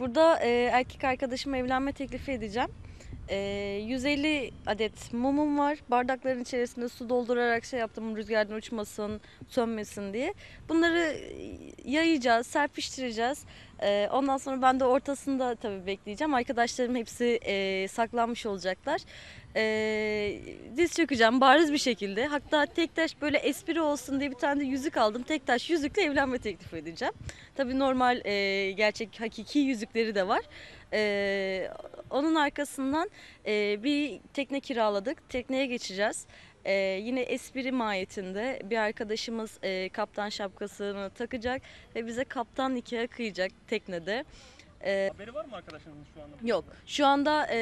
Burada e, erkek arkadaşıma evlenme teklifi edeceğim. E, 150 adet mumum var. Bardakların içerisinde su doldurarak şey yaptım rüzgardan uçmasın, sönmesin diye. Bunları yayacağız, serpiştireceğiz. E, ondan sonra ben de ortasında tabii bekleyeceğim. Arkadaşlarım hepsi e, saklanmış olacaklar. E, diz çökeceğim bariz bir şekilde. Hatta tek taş böyle espri olsun diye bir tane de yüzük aldım. Tek taş yüzükle evlenme teklifi edeceğim. Tabii normal e, gerçek hakiki yüzükleri de var. E, onun arkasından e, bir tekne kiraladık. Tekneye geçeceğiz. E, yine espri mahiyetinde bir arkadaşımız e, kaptan şapkasını takacak ve bize kaptan nikahı kıyacak teknede. Haberi var mı arkadaşınızın şu anda? Yok. Şu anda e,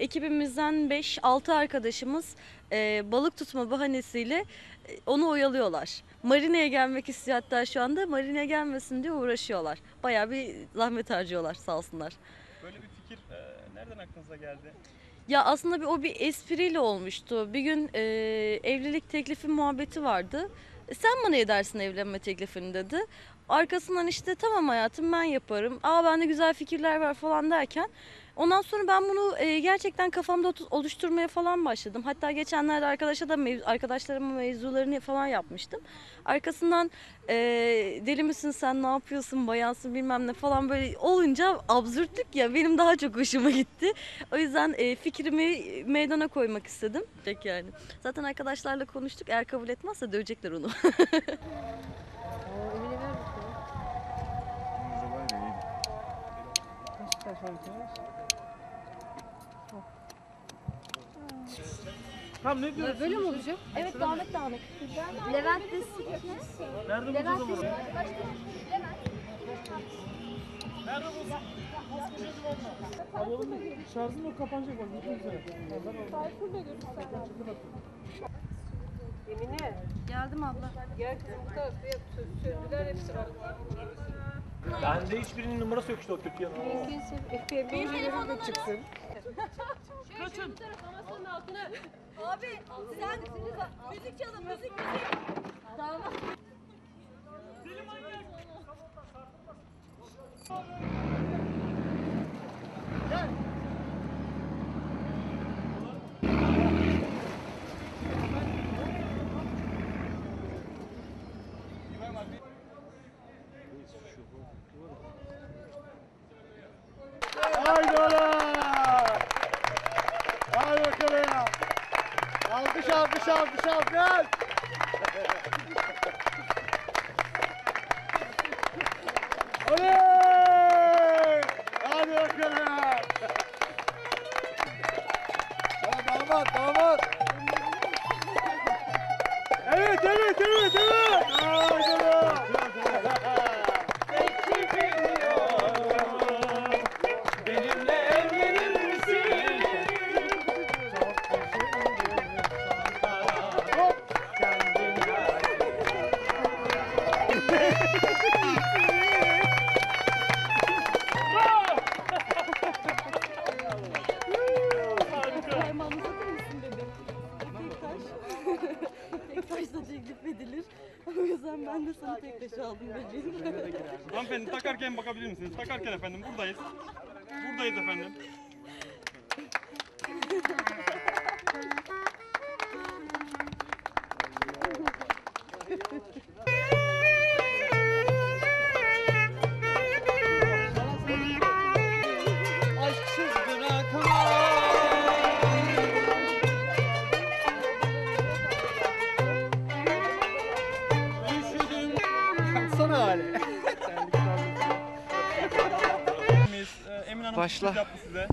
ekibimizden 5-6 arkadaşımız e, balık tutma bahanesiyle e, onu oyalıyorlar. Marineye gelmek istiyor hatta şu anda. Marineye gelmesin diye uğraşıyorlar. Bayağı bir zahmet harcıyorlar sağ olsunlar. Böyle bir e, aklınıza geldi? Ya aslında bir, o bir espriyle olmuştu. Bir gün e, evlilik teklifi muhabbeti vardı. E, Sen bana edersin evlenme teklifini dedi. Arkasından işte tamam hayatım ben yaparım. Aa bende güzel fikirler var falan derken. Ondan sonra ben bunu e, gerçekten kafamda oluşturmaya falan başladım. Hatta geçenlerde arkadaşa da mev- arkadaşlarıma mevzularını falan yapmıştım. Arkasından e, deli misin sen ne yapıyorsun bayansın bilmem ne falan böyle olunca absürtlük ya benim daha çok hoşuma gitti. O yüzden e, fikrimi meydana koymak istedim. Peki yani. Zaten arkadaşlarla konuştuk. Eğer kabul etmezse dövecekler onu. Tamam ne diyorsun? Böyle mi olacak? evet dağınık dağınık. Levent de Nerede bulacağız Levent o zaman? de Nerede bulacağız? Şarjın yok kapanacak bak. Bütün üzere. Geldim abla. Bende hiçbirinin numarası yok işte o kötü yanı. bir telefonum da çıksın. Kaçın. Abi sen müzik çalın müzik müzik. Damat. Haydi yourself, yourself, good. Olé! Hadi bakalım. Tamam, tamam, tamam. Parmağını satır mısın dedim. Tek taş. tek taşla teklif edilir. O yüzden ben de sana tek taş aldım bebeğim. Hanımefendi takarken bakabilir misiniz? Takarken efendim buradayız. Buradayız efendim. Emin Hanım Başla. yaptı size.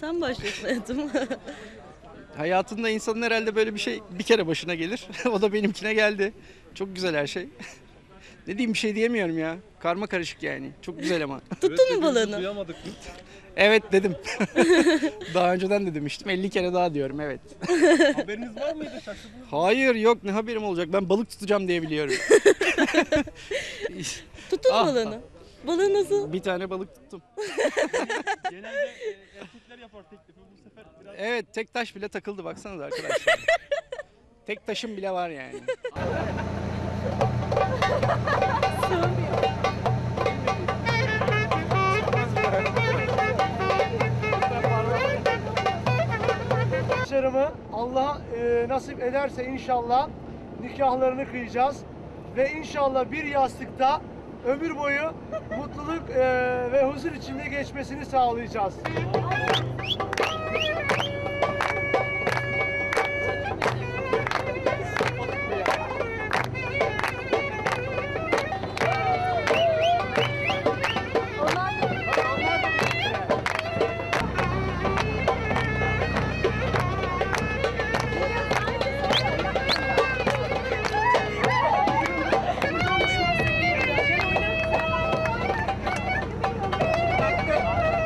Sen başlıyorsun hayatım. Hayatında insanın herhalde böyle bir şey bir kere başına gelir. o da benimkine geldi. Çok güzel her şey. ne diyeyim bir şey diyemiyorum ya. Karma karışık yani. Çok güzel ama. Tuttun mu balığını? Duyamadık. evet dedim. daha önceden de demiştim. 50 kere daha diyorum evet. Haberiniz var mıydı? Şaşırdınız? Hayır yok ne haberim olacak. Ben balık tutacağım diye biliyorum. Tutun ah, balığını. Ah. Balığı nasıl? Bir tane balık tuttum. Genelde e, e, erkekler yapar teklifi. Bu sefer biraz... Evet tek taş bile takıldı baksanız arkadaşlar. tek taşım bile var yani. Başarımı Allah e, nasip ederse inşallah nikahlarını kıyacağız. Ve inşallah bir yastıkta ömür boyu mutluluk e, ve huzur içinde geçmesini sağlayacağız.